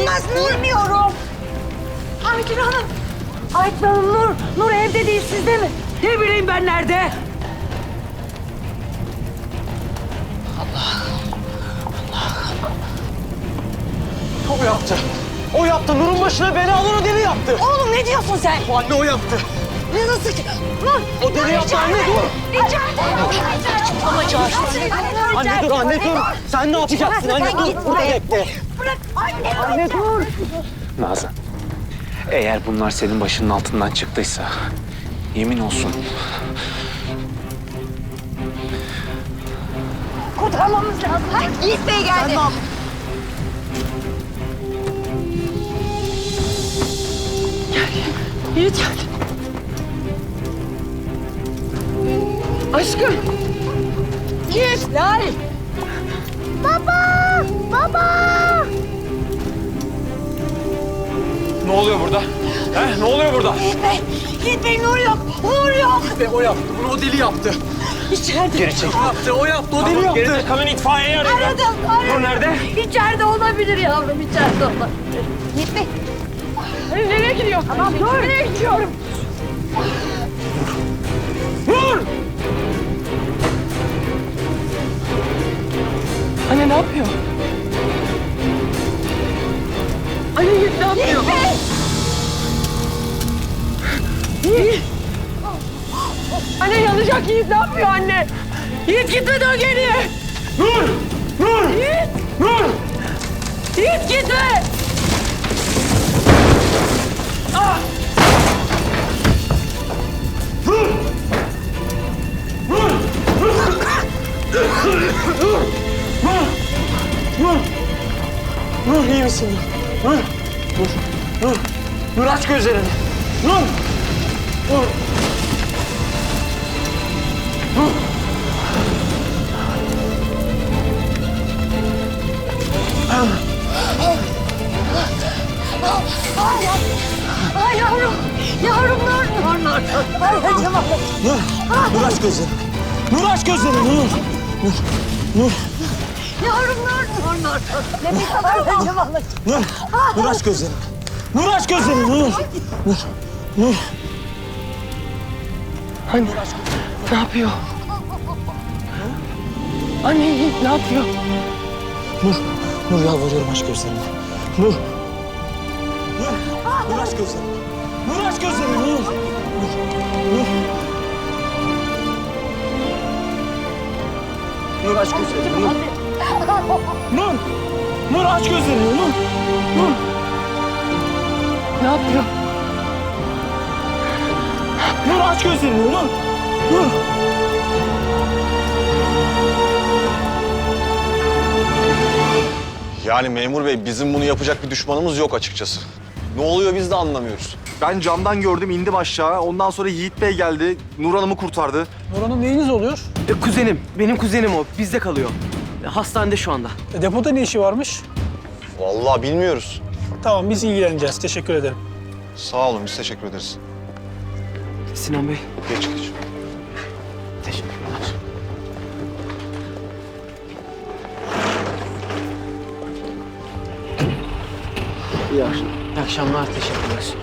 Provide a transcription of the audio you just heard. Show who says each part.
Speaker 1: Elmas Nur. Bilmiyorum. Aygül Hanım. Aygül Hanım Nur. Nur evde değil sizde mi?
Speaker 2: Ne bileyim ben nerede?
Speaker 3: O yaptı. O yaptı. Nur'un başına bela alır o deli yaptı.
Speaker 1: Oğlum ne diyorsun sen?
Speaker 3: O anne o yaptı.
Speaker 1: Ne nasıl ki? Nur.
Speaker 3: O deli yaptı anne dur.
Speaker 1: İçeride. Ama çağır.
Speaker 3: Anne dur anne dur. Sen ne yapacaksın anne dur. Burada bekle.
Speaker 1: Bırak. Anne.
Speaker 3: Anne dur.
Speaker 4: Nazan, eğer bunlar senin başının altından çıktıysa yemin olsun
Speaker 1: Kurtarmamız lazım. Hadi. Yiğit Bey geldi.
Speaker 2: Yiğit geldi. Aşkım. Yiğit. Lal.
Speaker 4: Ne oluyor burada? He? Ne oluyor burada?
Speaker 1: Yiğit Bey. Yiğit Bey Nur yok. Nur yok.
Speaker 3: Ve o yaptı. Bunu o deli yaptı.
Speaker 1: İçeride.
Speaker 4: Geri çekil.
Speaker 3: O yaptı. O yaptı. O deli yaptı.
Speaker 4: Geride kalın itfaiyeyi arayın.
Speaker 1: Aradım. Aradım.
Speaker 4: Nur nerede?
Speaker 1: İçeride olabilir yavrum. içeride olabilir. Yiğit Bey.
Speaker 2: Nereye gidiyor?
Speaker 1: Tamam dur.
Speaker 2: Nereye gidiyorum? Yiğit. Anne yanacak Yiğit ne yapıyor anne? Yiğit gitme dön geriye.
Speaker 4: Nur! Nur!
Speaker 2: Yiğit.
Speaker 4: Nur!
Speaker 2: Yiğit gitme.
Speaker 3: Nur iyi misin Nur? Nur. Nur. Nur. Nur aç gözlerini. Nur. Nur.
Speaker 1: Ay yavrum. Yavrum Nur. Nur Nur. Anneciğim
Speaker 3: Nur. Nur aç gözlerini. Nur aç gözlerini. Nur. Nur. Nur.
Speaker 1: Yavrum anneciğim.
Speaker 3: Nur. Nur aç gözlerini. Nur aç gözlerini. Nur. Nur. Nur.
Speaker 2: Anne ne yapıyor? Anne ne yapıyor?
Speaker 3: Nur. Nur yalvarıyorum aç gözlerini. Nur. Nur. Nur aç gözlerini. Nur aç gözlerini. Nur. Nur. Nur. Nur aç gözlerini. Nur. Nur. Nur aç gözlerini. Nur. Nur.
Speaker 2: Ne yapıyor?
Speaker 3: Nur aç gözlerini. Nur. Nur.
Speaker 5: Yani memur bey bizim bunu yapacak bir düşmanımız yok açıkçası. Ne oluyor biz de anlamıyoruz.
Speaker 6: Ben camdan gördüm, indim aşağı. Ondan sonra Yiğit Bey geldi, Nur Hanım'ı kurtardı.
Speaker 3: Nur Hanım neyiniz oluyor?
Speaker 7: E, kuzenim, benim kuzenim o. Bizde kalıyor. E, Hastanede şu anda.
Speaker 3: E, Depoda ne işi varmış?
Speaker 5: Vallahi bilmiyoruz.
Speaker 3: Tamam biz ilgileneceğiz. Teşekkür ederim.
Speaker 5: Sağ olun biz teşekkür ederiz.
Speaker 7: Sinan Bey.
Speaker 5: Geç geç.
Speaker 7: Teşekkürler. İyi akşamlar. İyi akşamlar. Teşekkürler.